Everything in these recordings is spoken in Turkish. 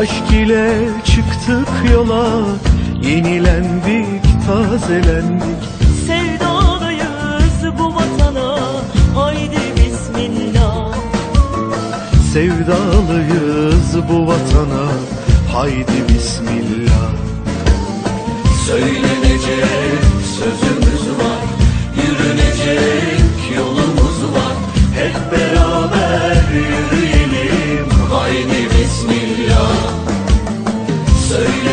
Aşk ile çıktık yola Yenilendik, tazelendik. Sevdalıyız bu vatana Haydi bismillah. Sevdalıyız bu vatana Haydi bismillah bismillah Söylenecek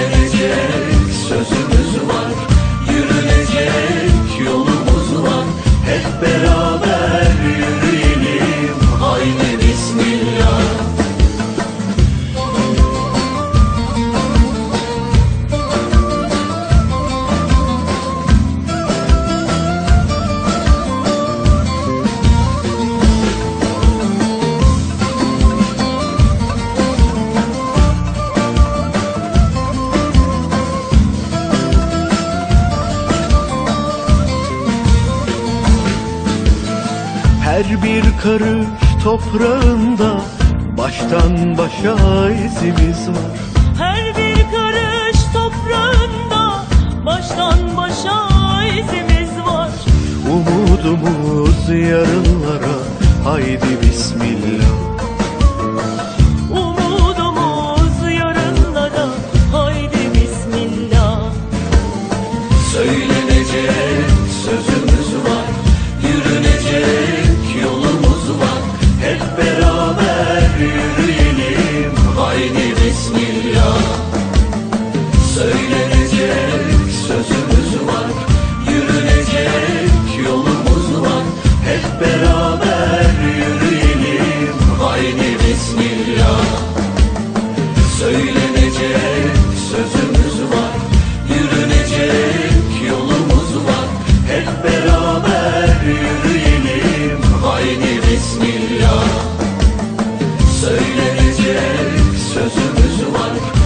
Her bir karış toprağında Baştan başa izimiz var. Her bir karış toprağında Baştan başa izimiz var. Umudumuz yarınlara Haydi bismillah yürüyelim Haydi Bismillah. Söylerim one.